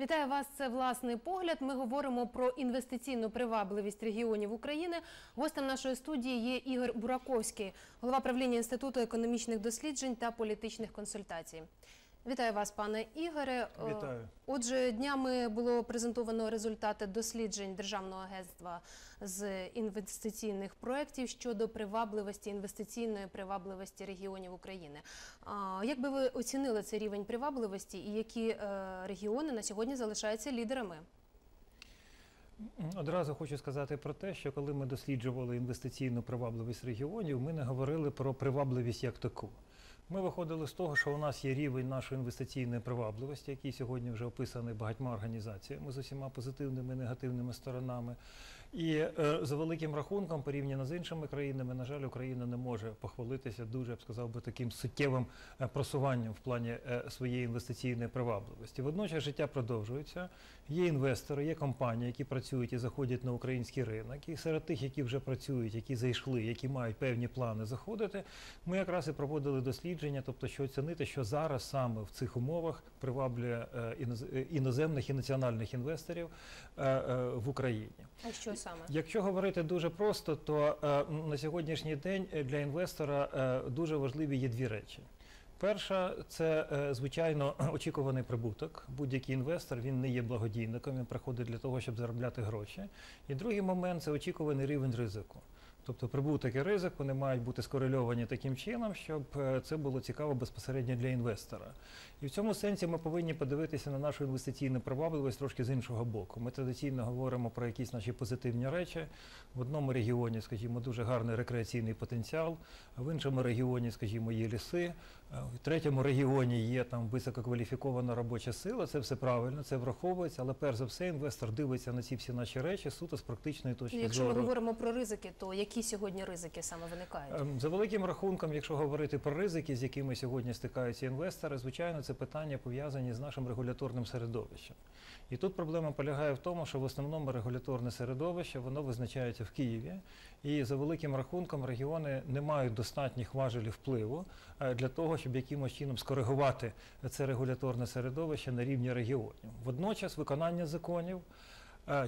Вітаю вас. Це власний погляд. Ми говоримо про інвестиційну привабливість регіонів України. Гостем нашої студії є Ігор Бураковський, голова правління інституту економічних досліджень та політичних консультацій. Вітаю вас, пане Ігоре. Вітаю. Отже, днями було презентовано результати досліджень Державного агентства з інвестиційних проєктів щодо привабливості інвестиційної привабливості регіонів України. Як би ви оцінили цей рівень привабливості і які е, регіони на сьогодні залишаються лідерами? Одразу хочу сказати про те, що коли ми досліджували інвестиційну привабливість регіонів, ми не говорили про привабливість як таку. Ми виходили з того, що у нас є рівень нашої інвестиційної привабливості, який сьогодні вже описаний багатьма організаціями з усіма позитивними і негативними сторонами. І е, за великим рахунком, порівняно з іншими країнами, на жаль, Україна не може похвалитися дуже, я б сказав би, таким суттєвим е, просуванням в плані е, своєї інвестиційної привабливості. Водночас життя продовжується. Є інвестори, є компанії, які працюють і заходять на український ринок. І серед тих, які вже працюють, які зайшли, які мають певні плани заходити, ми якраз і проводили дослідження, тобто що оцінити, що зараз саме в цих умовах приваблює е, е, іноземних і національних інвесторів е, в Україні. А що саме? Якщо говорити дуже просто, то на сьогоднішній день для інвестора дуже важливі є дві речі. Перша це е, звичайно очікуваний прибуток. Будь-який інвестор він не є благодійником, він приходить для того, щоб заробляти гроші. І другий момент це очікуваний рівень ризику. Тобто прибуток і ризик вони мають бути скорельовані таким чином, щоб е, це було цікаво безпосередньо для інвестора. І в цьому сенсі ми повинні подивитися на нашу інвестиційну привабливість трошки з іншого боку. Ми традиційно говоримо про якісь наші позитивні речі. В одному регіоні, скажімо, дуже гарний рекреаційний потенціал, а в іншому регіоні, скажімо, є ліси, в третьому регіоні є там висококваліфікована робоча сила. Це все правильно, це враховується, але перш за все інвестор дивиться на ці всі наші речі суто з практичної точки Якщо ми говоримо про ризики, то які сьогодні ризики саме виникають? Ем, За великим рахунком, якщо говорити про ризики, з якими сьогодні стикаються інвестори, звичайно, це питання пов'язані з нашим регуляторним середовищем. І тут проблема полягає в тому, що в основному регуляторне середовище воно визначається в Києві, і за великим рахунком регіони не мають достатніх важелів впливу е, для того, щоб якимось чином скоригувати це регуляторне середовище на рівні регіонів. Водночас виконання законів.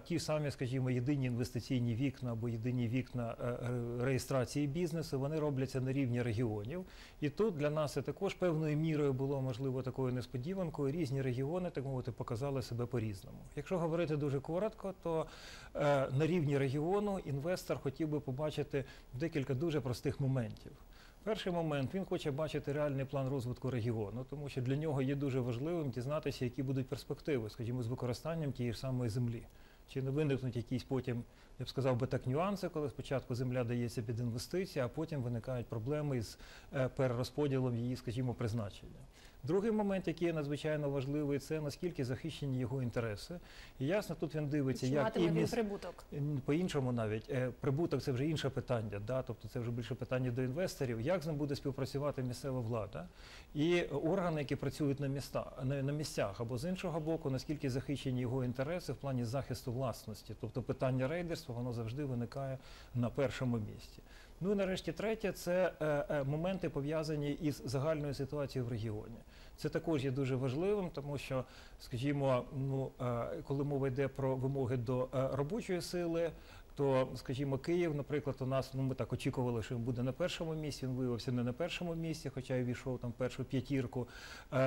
Ті самі, скажімо, єдині інвестиційні вікна або єдині вікна е, е, реєстрації бізнесу, вони робляться на рівні регіонів. І тут для нас це також певною мірою було можливо такою несподіванкою. Різні регіони, так мовити, показали себе по-різному. Якщо говорити дуже коротко, то е, на рівні регіону інвестор хотів би побачити декілька дуже простих моментів. Перший момент він хоче бачити реальний план розвитку регіону, тому що для нього є дуже важливим дізнатися, які будуть перспективи, скажімо, з використанням тієї ж самої землі. Чи не виникнуть якісь потім, я б сказав би так, нюанси, коли спочатку земля дається під інвестиції, а потім виникають проблеми з е, перерозподілом її, скажімо, призначення. Другий момент, який є надзвичайно важливий, це наскільки захищені його інтереси. І ясно, тут він дивиться, Чи як і міс- прибуток? По-іншому навіть е, прибуток це вже інше питання, да? тобто це вже більше питання до інвесторів. Як з ним буде співпрацювати місцева влада і органи, які працюють на міста на, на місцях, або з іншого боку, наскільки захищені його інтереси в плані захисту власності, тобто питання рейдерства, воно завжди виникає на першому місці. Ну і нарешті третє це е, е, моменти пов'язані із загальною ситуацією в регіоні. Це також є дуже важливим, тому що, скажімо, ну е, коли мова йде про вимоги до робочої сили, то, скажімо, Київ, наприклад, у нас ну ми так очікували, що він буде на першому місці. Він виявився не на першому місці, хоча й війшов там першу п'ятірку.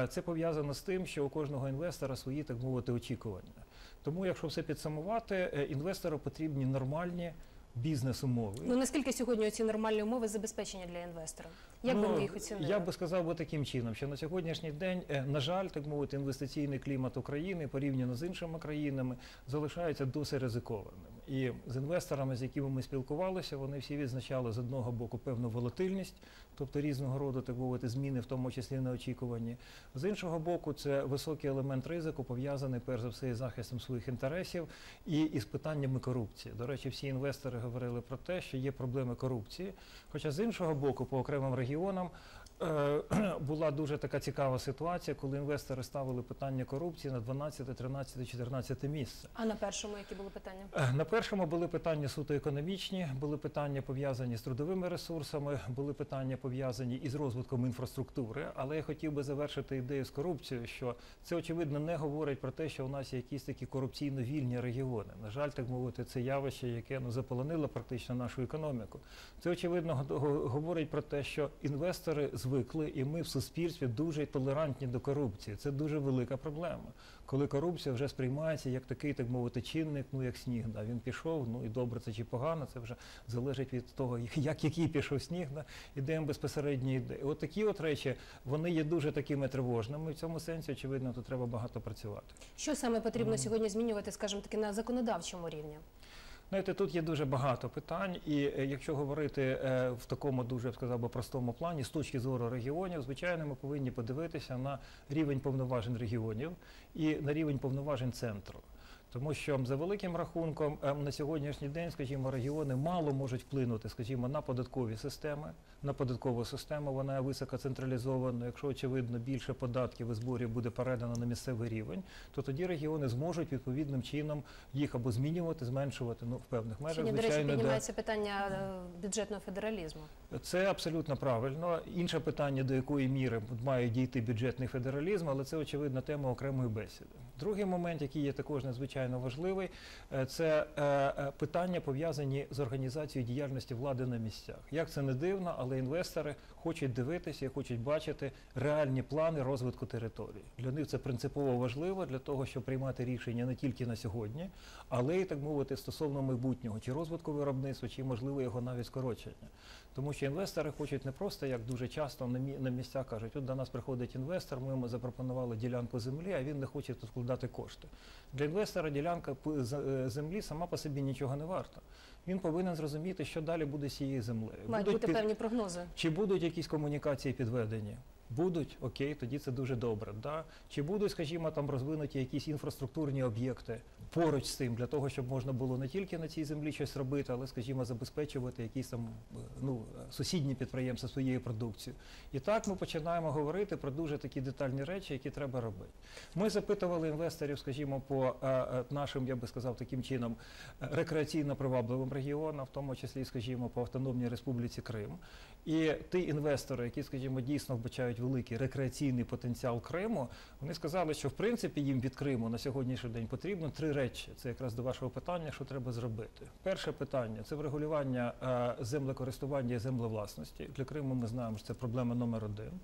Це пов'язано з тим, що у кожного інвестора свої так мовити очікування. Тому, якщо все підсумувати, інвестору потрібні нормальні бізнес-умови. Ну наскільки сьогодні ці нормальні умови забезпечення для інвестора? Як би Ну, ви їх оцінили? Я би сказав би таким чином, що на сьогоднішній день, е, на жаль, так мовити, інвестиційний клімат України порівняно з іншими країнами залишається досить ризикованим. І з інвесторами, з якими ми спілкувалися, вони всі відзначали з одного боку певну волатильність, тобто різного роду так мовити зміни, в тому числі неочікувані. З іншого боку, це високий елемент ризику, пов'язаний перш за все із захистом своїх інтересів і із питаннями корупції. До речі, всі інвестори говорили про те, що є проблеми корупції. Хоча з іншого боку, по окремим регіонам е, була дуже така цікава ситуація, коли інвестори ставили питання корупції на 12, 13, 14 місце. А на першому які були питання? Е, На першому були питання суто економічні, були питання пов'язані з трудовими ресурсами, були питання пов'язані із розвитком інфраструктури. Але я хотів би завершити ідею з корупцією, що це очевидно не говорить про те, що у нас є якісь такі корупційно вільні регіони. На жаль, так мовити, це явище, яке ну заполонило практично нашу економіку. Це очевидно го- го- говорить про те, що інвестори звикли, і ми в суспільстві дуже толерантні до корупції. Це дуже велика проблема. Коли корупція вже сприймається як такий, так мовити, чинник, ну як сніг. Да. Він пішов, ну і добре це чи погано, це вже залежить від того, як який пішов сніг, да, ідемо безпосередньо йде. От такі от речі, вони є дуже такими тривожними. В цьому сенсі, очевидно, тут треба багато працювати. Що саме потрібно сьогодні змінювати, скажімо таки, на законодавчому рівні? Знаєте, тут є дуже багато питань, і е, якщо говорити е, в такому дуже я б сказав би простому плані, з точки зору регіонів, звичайно, ми повинні подивитися на рівень повноважень регіонів і на рівень повноважень центру. Тому що за великим рахунком е, на сьогоднішній день, скажімо, регіони мало можуть вплинути, скажімо, на податкові системи, на податкову систему. Вона високо централізована. Якщо очевидно більше податків і зборів буде передано на місцевий рівень, то тоді регіони зможуть відповідним чином їх або змінювати, зменшувати ну в певних межах. Сьогодні, до речі, звичайно, де- піднімається питання е, бюджетного федералізму. це абсолютно правильно. Інше питання, до якої міри має дійти бюджетний федералізм, але це очевидно тема окремої бесіди. Другий момент, який є також надзвичайно важливий, е, це е, е, питання пов'язані з організацією діяльності влади на місцях. Як це не дивно, але інвестори хочуть дивитися і хочуть бачити реальні плани розвитку території. Для них це принципово важливо для того, щоб приймати рішення не тільки на сьогодні, але й так мовити стосовно майбутнього, чи розвитку виробництва, чи можливо його навіть скорочення. Тому що інвестори хочуть не просто, як дуже часто на мі- на місцях кажуть, от до нас приходить інвестор, ми йому запропонували ділянку землі, а він не хоче тут вкладати кошти. Для інвестора ділянка е, землі сама по собі нічого не варта. Він повинен зрозуміти, що далі буде з цією землею. Мають бути під- певні прогнози. чи будуть якісь комунікації підведені? Будуть, окей, тоді це дуже добре. Да? Чи будуть, скажімо, там розвинуті якісь інфраструктурні об'єкти поруч з тим, для того, щоб можна було не тільки на цій землі щось робити, але, скажімо, забезпечувати якісь там е, ну, е, сусідні підприємства своєю продукцією. І так ми починаємо говорити про дуже такі детальні речі, які треба робити. Ми запитували інвесторів, скажімо, по е, нашим, я би сказав, таким чином рекреаційно привабливим регіонам, в тому числі, скажімо, по Автономній Республіці Крим. І ті інвестори, які, скажімо, дійсно вбачають великий рекреаційний потенціал Криму, вони сказали, що в принципі їм від Криму на сьогоднішній день потрібно три речі. Це якраз до вашого питання, що треба зробити. Перше питання це врегулювання е, землекористування і землевласності. Для Криму ми знаємо, що це проблема номер один.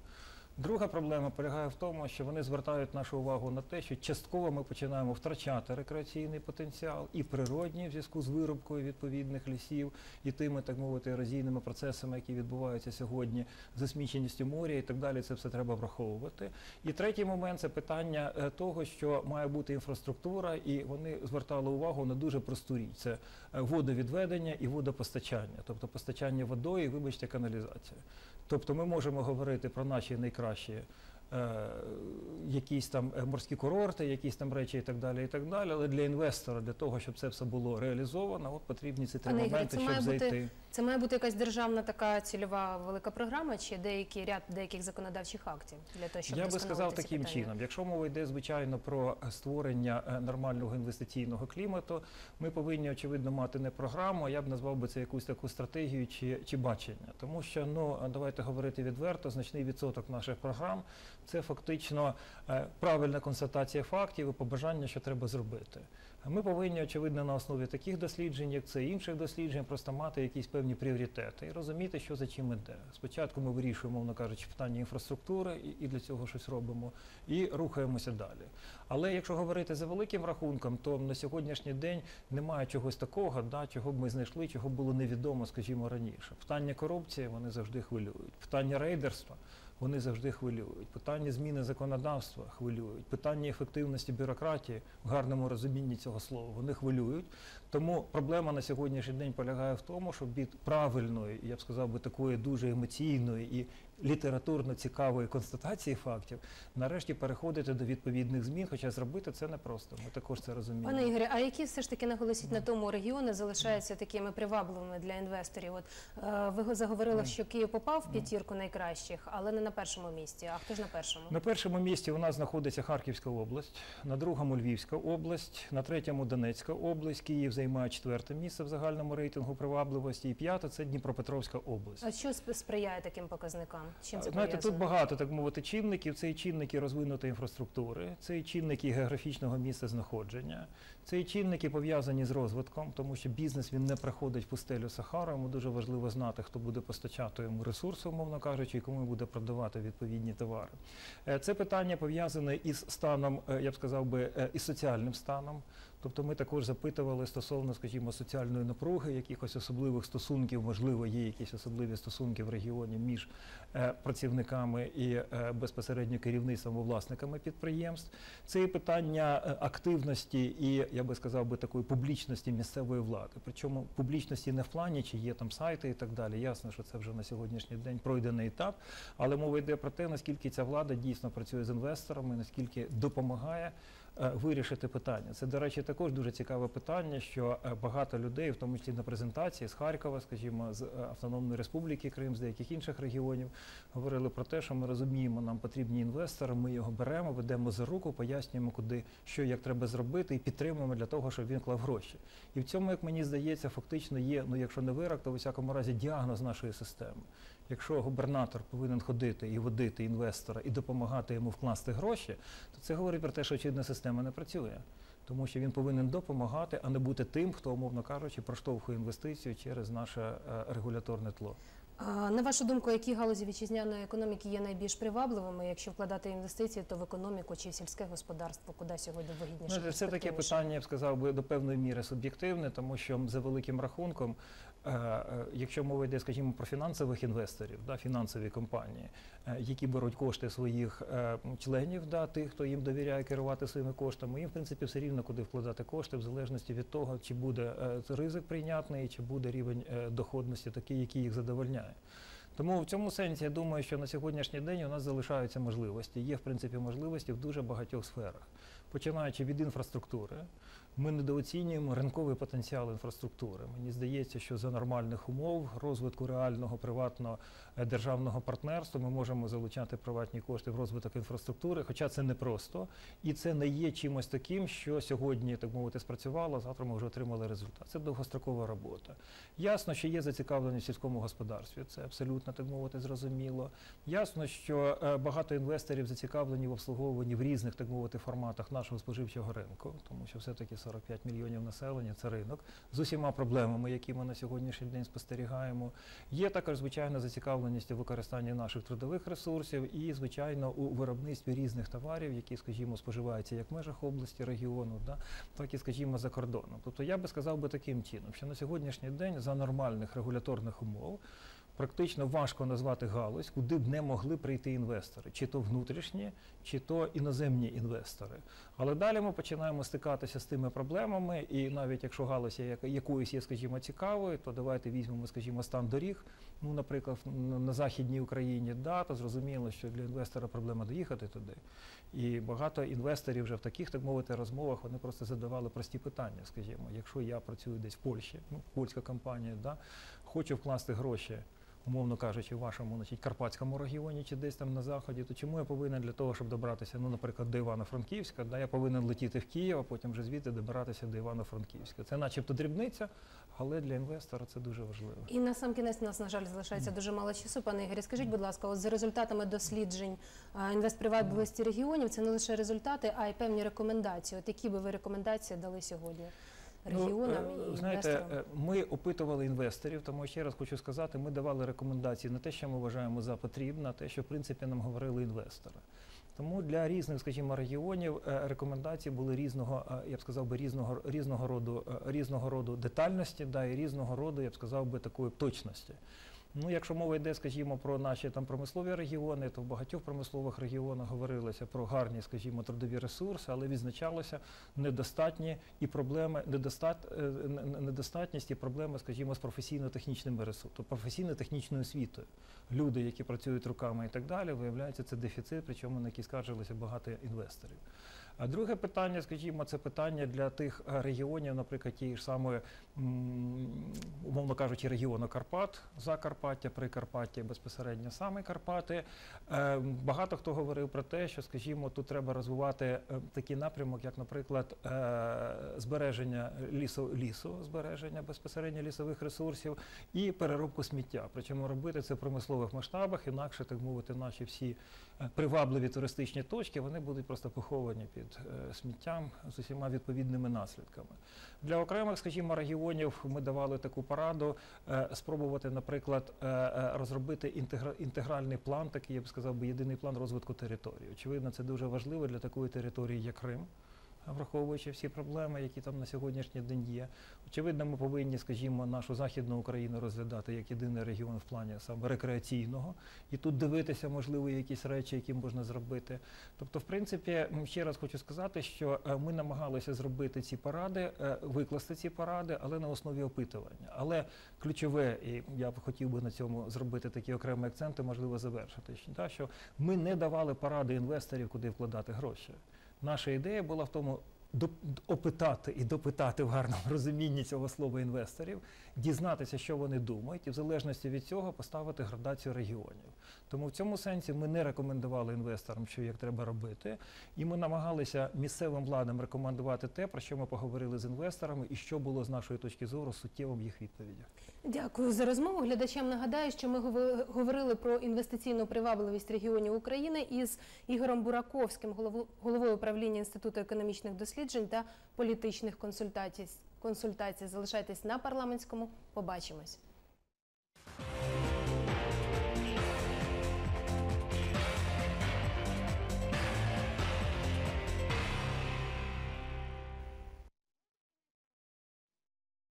Друга проблема полягає в тому, що вони звертають нашу увагу на те, що частково ми починаємо втрачати рекреаційний потенціал і природній в зв'язку з вирубкою відповідних лісів і тими, так мовити, ерозійними процесами, які відбуваються сьогодні, засміченістю моря і так далі. Це все треба враховувати. І третій момент це питання е, того, що має бути інфраструктура, і вони звертали увагу на дуже просту річ: це е, водовідведення і водопостачання, тобто постачання водою, вибачте, каналізація. Тобто ми можемо говорити про наші найкращі е, якісь там е, морські курорти, якісь там речі і так далі, і так далі. Але для інвестора, для того, щоб це все було реалізовано, от потрібні ці три моменти, щоб зайти. бути зайти. Це має бути якась державна така цільова велика програма, чи деякий ряд деяких законодавчих актів для того, щоб Я би сказав ці таким питання? чином, якщо мова йде звичайно про створення е, нормального інвестиційного клімату, ми повинні очевидно мати не програму, а я б назвав би це якусь таку стратегію чи, чи бачення. Тому що ну давайте говорити відверто, значний відсоток наших програм це фактично е, правильна констатація фактів і побажання, що треба зробити. Ми повинні, очевидно, на основі таких досліджень, як це інших досліджень, просто мати якісь певні пріоритети і розуміти, що за чим іде. Спочатку ми вирішуємо, мовно кажучи, питання інфраструктури і для цього щось робимо, і рухаємося далі. Але якщо говорити за великим рахунком, то на сьогоднішній день немає чогось такого, да, чого б ми знайшли, чого було невідомо, скажімо, раніше. Питання корупції вони завжди хвилюють. Питання рейдерства вони завжди хвилюють. Питання зміни законодавства хвилюють. Питання ефективності бюрократії в гарному розумінні цього слова вони хвилюють. Тому проблема на сьогоднішній день полягає в тому, щоб від правильної, я б сказав би, такої дуже емоційної і літературно цікавої констатації фактів, нарешті переходити до відповідних змін, хоча зробити це непросто. Ми також це розуміємо. Пане Ігорі, а які все ж таки наголосіть на тому регіони залишаються такими привабливими для інвесторів? От е, ви заговорили, що Київ попав в п'ятірку найкращих, але не на першому місці. А хто ж на першому? На першому місці у нас знаходиться Харківська область, на другому Львівська область, на третьому Донецька область. Київ займає четверте місце в загальному рейтингу привабливості, і п'яте це Дніпропетровська область. А що сприяє таким показникам? Чим це Знаєте, тут багато так мовити чинників. Це і чинники розвинутої інфраструктури, це і чинники географічного місця знаходження, це і чинники пов'язані з розвитком, тому що бізнес він не приходить в пустелю Сахара. Йому дуже важливо знати, хто буде постачати йому ресурси, умовно кажучи, і кому буде продавати відповідні товари. Е, Це питання пов'язане із станом, е, я б сказав би, е, із соціальним станом. Тобто ми також запитували стосовно, скажімо, соціальної напруги, якихось особливих стосунків, можливо, є якісь особливі стосунки в регіоні між е, працівниками і е, безпосередньо керівництвом власниками підприємств. Це і питання е, активності і, я би сказав би, такої публічності місцевої влади. Причому публічності не в плані, чи є там сайти і так далі. Ясно, що це вже на сьогоднішній день пройдений етап, але мова йде про те, наскільки ця влада дійсно працює з інвесторами, наскільки допомагає вирішити питання. Це, до речі, також дуже цікаве питання, що е, багато людей, в тому числі на презентації з Харкова, скажімо, з е, Автономної Республіки Крим, з деяких інших регіонів, говорили про те, що ми розуміємо, нам потрібні інвестори, ми його беремо, ведемо за руку, пояснюємо, куди що як треба зробити, і підтримуємо для того, щоб він клав гроші. І в цьому, як мені здається, фактично є, ну якщо не вирок, то в усякому разі діагноз нашої системи. Якщо губернатор повинен ходити і водити інвестора і допомагати йому вкласти гроші, то це говорить про те, що очевидно система не працює. Тому що він повинен допомагати, а не бути тим, хто, умовно кажучи, проштовхує інвестицію через наше е, регуляторне тло. На вашу думку, які галузі вітчизняної економіки є найбільш привабливими? Якщо вкладати інвестиції, то в економіку чи в сільське господарство, куди сьогодні вигідніше? Ну, це таке питання, я б сказав би, до певної міри суб'єктивне, тому що за великим рахунком, якщо мова йде, скажімо, про фінансових інвесторів, да, фінансові компанії, е, які беруть кошти своїх е, членів, да, тих, хто їм довіряє керувати своїми коштами, їм, в принципі, все рівно куди вкладати кошти, в залежності від того, чи буде е, ризик прийнятний, чи буде рівень е, доходності такий, який їх задовольняє. Тому в цьому сенсі я думаю, що на сьогоднішній день у нас залишаються можливості. Є, в принципі, можливості в дуже багатьох сферах. Починаючи від інфраструктури, ми недооцінюємо ринковий потенціал інфраструктури. Мені здається, що за нормальних умов розвитку реального приватного е, державного партнерства ми можемо залучати приватні кошти в розвиток інфраструктури, хоча це непросто і це не є чимось таким, що сьогодні, так мовити, спрацювало, а завтра ми вже отримали результат. Це довгострокова робота. Ясно, що є зацікавлення в сільському господарстві, це абсолютно так мовити зрозуміло. Ясно, що е, багато інвесторів зацікавлені в обслуговуванні в різних так мовити форматах нашого споживчого ринку, тому що все-таки 45 мільйонів населення це ринок з усіма проблемами, які ми на сьогоднішній день спостерігаємо. Є також звичайно зацікавленість у використанні наших трудових ресурсів і, звичайно, у виробництві різних товарів, які, скажімо, споживаються як в межах області, регіону, да, так і, скажімо, за кордоном. Тобто я би сказав би таким чином, що на сьогоднішній день за нормальних регуляторних умов практично важко назвати галузь, куди б не могли прийти інвестори, чи то внутрішні, чи то іноземні інвестори. Але далі ми починаємо стикатися з тими проблемами, і навіть якщо галузь якоюсь є, скажімо, цікавою, то давайте візьмемо, скажімо, стан доріг. Ну, наприклад, на, на західній Україні, да, то зрозуміло, що для інвестора проблема доїхати туди. І багато інвесторів вже в таких, так мовити, розмовах вони просто задавали прості питання. Скажімо, якщо я працюю десь в Польщі, ну, польська компанія, да, хочу вкласти гроші умовно кажучи, в вашому значить, Карпатському регіоні чи десь там на заході, то чому я повинен для того, щоб добратися, ну, наприклад, до Івано-Франківська, да, я повинен летіти в Київ, а потім вже звідти добиратися до Івано-Франківська. Це начебто дрібниця, але для інвестора це дуже важливо. І на сам кінець у нас, на жаль, залишається дуже мало часу. Пане Ігорі, скажіть, будь ласка, от за результатами досліджень інвестпривабливості регіонів, це не лише результати, а й певні рекомендації. От які би ви рекомендації дали сьогодні регіонам Ну, і е, знаєте, інвесторам? е, ми опитували інвесторів, тому ще раз хочу сказати, ми давали рекомендації на те, що ми вважаємо за потрібне, те, що в принципі нам говорили інвестори. Тому для різних, скажімо, регіонів е, рекомендації були різного, я б сказав би, різного різного роду різного роду детальності, да, і різного роду, я б сказав би, такої точності. Ну, якщо мова йде, скажімо, про наші там промислові регіони, то в багатьох промислових регіонах говорилося про гарні, скажімо, трудові ресурси, але відзначалося недостатні і проблеми, недостат, е, недостатність і проблеми, скажімо, з професійно-технічними ресурсами, тобто професійно-технічною освітою. Люди, які працюють руками і так далі, виявляється, це дефіцит, причому на який скаржилося багато інвесторів. А друге питання, скажімо, це питання для тих е, регіонів, наприклад, тієї ж самої, умовно кажучи, регіону Карпат, Закарпаття, Прикарпаття, безпосередньо саме Карпати. Е, Багато хто говорив про те, що, скажімо, тут треба розвивати е, такий напрямок, як, наприклад, збереження лісу, лісу, збереження безпосередньо лісових ресурсів і переробку сміття. Причому робити це в промислових масштабах, інакше, так мовити, наші всі привабливі туристичні точки, вони будуть просто поховані під е, сміттям з усіма відповідними наслідками. Для окремих, скажімо, регіонів ми давали таку пораду е, спробувати, наприклад, е, розробити інтегра- інтегральний план, такий я б сказав би єдиний план розвитку території. Очевидно, це дуже важливо для такої території, як Крим. Враховуючи всі проблеми, які там на сьогоднішній день є, очевидно, ми повинні, скажімо, нашу західну Україну розглядати як єдиний регіон в плані саме рекреаційного, і тут дивитися, можливо, якісь речі, які можна зробити. Тобто, в принципі, ще раз хочу сказати, що е, ми намагалися зробити ці поради, е, викласти ці поради, але на основі опитування. Але ключове, і я б хотів би на цьому зробити такі окремі акценти, можливо, завершити, що, ми не давали поради інвесторів, куди вкладати гроші. Наша ідея була в тому. Опитати і допитати в гарному розумінні цього слова інвесторів, дізнатися, що вони думають, і в залежності від цього поставити градацію регіонів. Тому в цьому сенсі ми не рекомендували інвесторам, що як треба робити, і ми намагалися місцевим владам рекомендувати те, про що ми поговорили з інвесторами, і що було з нашої точки зору суттєвим їх відповідях. Дякую за розмову. Глядачам нагадаю, що ми гово- говорили про інвестиційну привабливість регіонів України із Ігорем Бураковським, голово- головою управління Інституту економічних досліджень та політичних консультацій. Консультацій залишайтесь на парламентському. Побачимось.